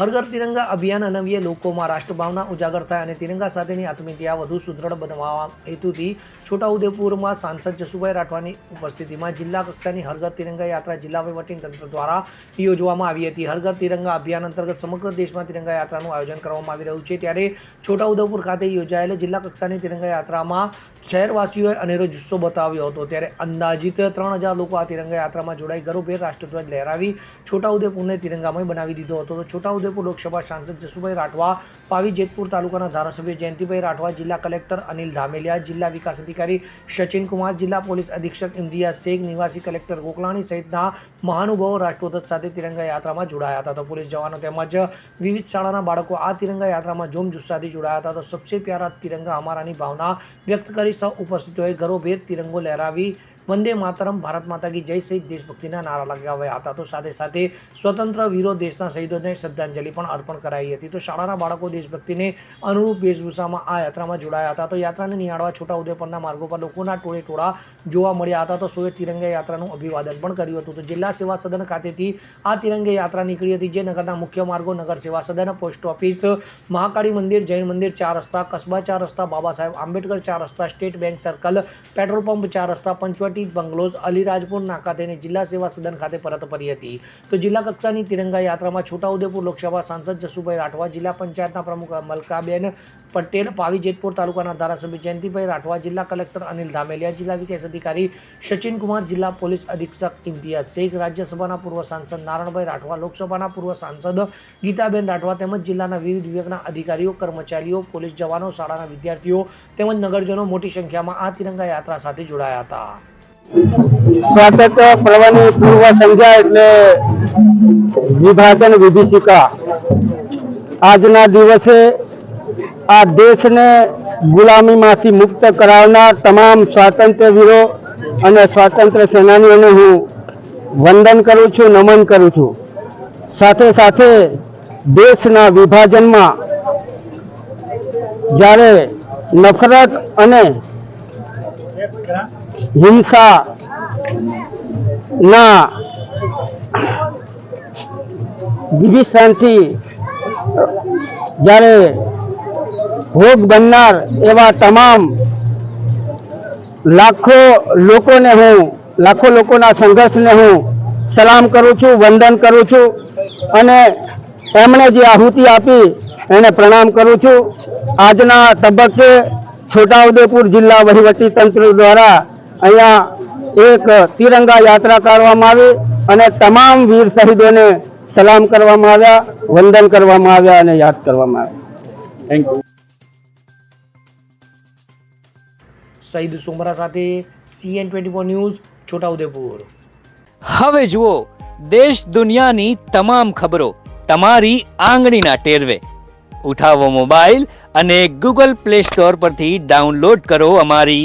હર ઘર તિરંગા અભિયાન અનવ્ય લોકોમાં રાષ્ટ્રભાવના ઉજાગર થાય અને તિરંગા સાથેની આત્મીયતા વધુ સુદૃઢ બનાવવા હેતુથી છોટાઉદેપુરમાં સાંસદ જસુભાઈ રાઠવાની ઉપસ્થિતિમાં જિલ્લા કક્ષાની હર ઘર તિરંગા યાત્રા જિલ્લા તંત્ર દ્વારા યોજવામાં આવી હતી. હર ઘર તિરંગા અભિયાન અંતર્ગત સમગ્ર દેશમાં તિરંગા યાત્રાનું આયોજન કરવામાં આવી રહ્યું છે. ત્યારે છોટાઉદેપુર ખાતે યોજાયેલ જિલ્લા કક્ષાની તિરંગા યાત્રામાં શહેરવાસીઓએ અનેરો જુસ્સો બતાવ્યો હતો. ત્યારે અંદાજિત ત્રણ હજાર લોકો આ તિરંગા યાત્રામાં જોડાઈ ગરોભેર રાષ્ટ્રધ્વજ લહેરાવી છોટાઉદેપુરને તિરંગામય બનાવી દીધો હતો. તો છોટાઉદેપુર લોકસભા સાંસદ જસુભાઈ રાઠવા, પાવી જેતપુર તાલુકાના ધારાસભ્ય જયંતિભાઈ રાઠવા, જિલ્લા કલેક્ટર અનિલ ધામેલિયા, જિલ્લા વિકાસ અધિકારી સચિનકુમાર, જિલ્લા પોલીસ અધિક્ષક ઇમ્તિયાઝ શેખ, નિવાસી કલેક્ટર ગોકલાણી સહિતના મહાનુભાવો રાષ્ટ્રધ્વજ સાથે તિરંગા યાત્રામાં જોડાયા હતા. તો પોલીસ જવાનો તેમજ વિવિધ શાળાના બાળકો આ તિરંગા યાત્રામાં જોમ જુસ્સાથી જોડાયા હતા. તો સબસે પ્યારા તિરંગા અમારાની ભાવના વ્યક્ત કરી સૌ ઉપસ્થિતોએ ઘરોભેર તિરંગો લહેરાવી વંદે માતરમ, ભારત માતા કી જય સહિત દેશભક્તિના નારા લગાવ્યા હતા. તો સાથે સાથે સ્વતંત્ર વીરો દેશના શહીદોને શ્રદ્ધાંજલિ પણ અર્પણ કરાઈ હતી. તો શાળાના બાળકો દેશભક્તિને અનુરૂપ વેશભૂષામાં આ યાત્રામાં જોડાયા હતા. તો યાત્રાને નિહાળવા છોટા છોટાઉદેપુરના માર્ગો પર લોકોના ટોળે ટોળા જોવા મળ્યા હતા. તો સોએ તિરંગા યાત્રાનું અભિવાદન પણ કર્યું હતું. તો જિલ્લા સેવા સદન ખાતેથી આ તિરંગા યાત્રા નીકળી હતી. જે નગરના મુખ્ય માર્ગો નગર સેવા સદન, પોસ્ટ ઓફિસ, મહાકાળી મંદિર, જૈન મંદિર ચાર રસ્તા, કસ્બા ચાર રસ્તા, બાબા સાહેબ આંબેડકર ચાર રસ્તા, state bank circle, petrol pump ચાર રસ્તા, પંચવટી બંગલોઝ અલીરાજપુર નાકા તેને જિલ્લા સેવા સદન ખાતે પરત ફરી હતી. તો જિલ્લા કક્ષાની તિરંગા યાત્રામાં છોટાઉદેપુર લોકસભા સાંસદ જસુભાઈ રાઠવા, જિલ્લા પંચાયતના પ્રમુખ મલકાબેન પટેલ, પાવી જેતપુર તાલુકાના ધારાસભ્ય જયંતિભાઈ રાઠવા, જિલ્લા કલેક્ટર અનિલ ધામેલિયા, જિલ્લા વિકાસ અધિકારી સચિન કુમાર જિલ્લા પોલીસ અધિક્ષક ઇમ્તિયાઝ શેખ, રાજ્યસભાના પૂર્વ સાંસદ નારણભાઈ રાઠવા, લોકસભાના પૂર્વ સાંસદ ગીતાબેન રાઠવા તેમજ જિલ્લાના વિવિધ વિભાગના અધિકારીઓ, કર્મચારીઓ, પોલીસ જવાનો, શાળાના વિદ્યાર્થીઓ તેમજ નગરજનો મોટી સંખ્યામાં આ તિરંગા યાત્રા સાથે જોડાયા હતા. સ્વાતંત્ર્ય પર્વની પૂર્વ સંધ્યા એટલે વિભાજન વિભીષિકા આજના દિવસે આ દેશને ગુલામીમાંથી મુક્ત કરાવનાર તમામ સ્વાતંત્ર્ય વીરો અને સ્વાતંત્ર્ય સેનાનીઓને હું વંદન કરું છું, નમન કરું છું. સાથે સાથે દેશના વિભાજનમાં જ્યારે નફરત અને હિંસા ના બીજી સ્થાનથી જ્યારે ભોગ બનનાર એવા તમામ લાખો લોકોને હું લાખો લોકોના સંઘર્ષને હું સલામ કરું છું વંદન કરું છું અને એમણે જે આહુતિ આપી એને પ્રણામ કરું છું આજના તબક્કે છોટાઉદેપુર જિલ્લા વહીવટી તંત્ર દ્વારા અહીંયા એક તિરંગા યાત્રા કરવામાં આવી અને તમામ વીર શહીદોને સલામ કરવામાં આવ્યા વંદન કરવામાં આવ્યા અને યાદ કરવામાં આવ્યા. થેન્ક યુ સઈદ સુમરા સાથે CN twenty four news Chhotaudepur. હવે જુઓ દેશ દુનિયાની તમામ ખબરો તમારી આંગળીના ટેરવે. ઉઠાવો મોબાઈલ અને ગૂગલ પ્લે સ્ટોર પરથી ડાઉનલોડ કરો અમારી